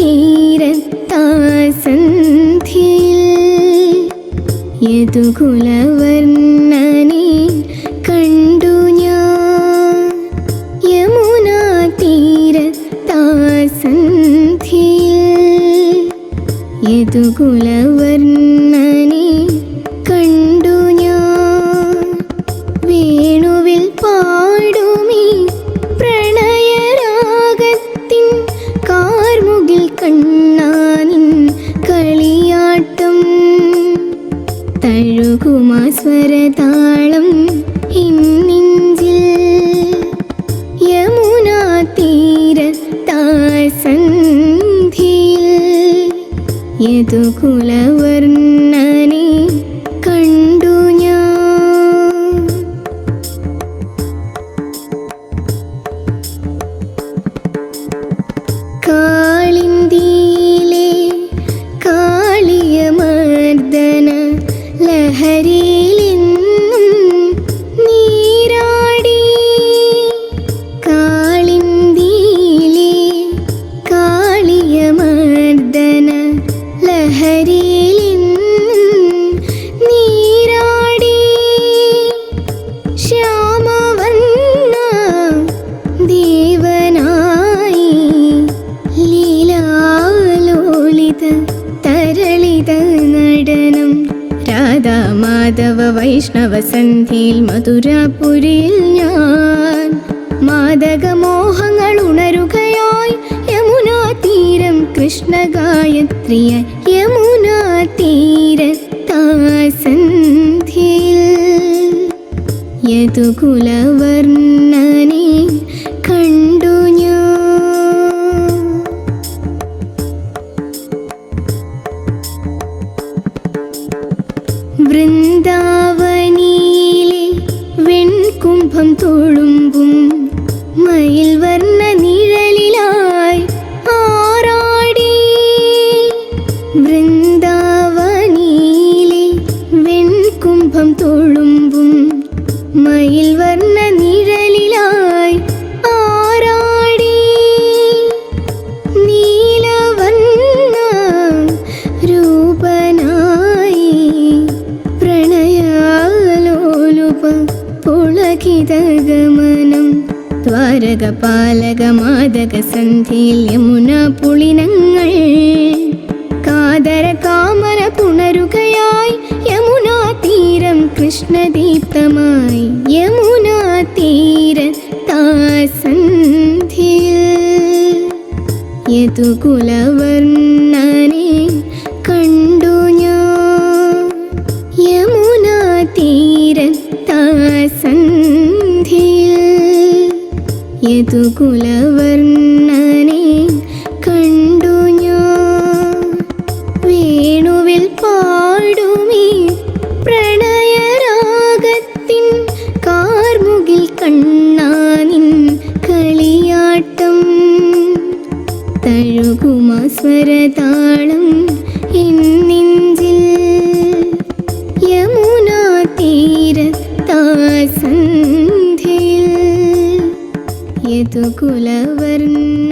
തീരത്താസന്ധിയിൽ യദുകുലവർണനെ കണ്ടു ഞാൻ? യമുന തീരത്താസന്ധിയിൽ യദുകുലവർണനെ കണ്ടു തഴുകുമാ സ്വരതാളം ഇന്നിഞ്ചിൽ യമുനാ തീരത്താസന്ധിയിൽ യദുകുലവർണനെ ലഹരിയിലെന്നും മാധവ മധുരപുരിൽ ഞാൻ. മാതകമോഹങ്ങൾ ഉണരുകയായി യമുനാ തീരം കൃഷ്ണ ഗായത്രിയ യമുനാ തീരത്താസന്ധിയിൽ യതുകുലവർണനെ കണ്ടു വെൺകുംഭം തൊഴുമ്പും മയിൽ വർണ നിഴലിലായി ആറാടി. വൃന്ദാവനിയിലെ വെൺകുംഭം തൊഴുമ്പും മയിൽ വർണ പുളകിതഗമനം ദ്വാരകപാലക മാതക സന്ധിയിൽ യമുന പുളിനങ്ങൾ. കാതര കാമന പുണരുകയായി യമുന തീരം കൃഷ്ണദീപ്തമായി യമുന തീര താസന്ധിയിൽ യദുകുലവർണനെ യദുകുലവർണനെ കണ്ടു ഞാൻ? വേണുവിൽ പാടുമീ പ്രണയരാഗത്തിൻ കാർമുകിൽ കണ്ണാനിൻ കളിയാട്ടം. തഴുകുമാ സ്വരതാളം ഇന്നിഞ്ചിൽ യദുകുലവർണനെ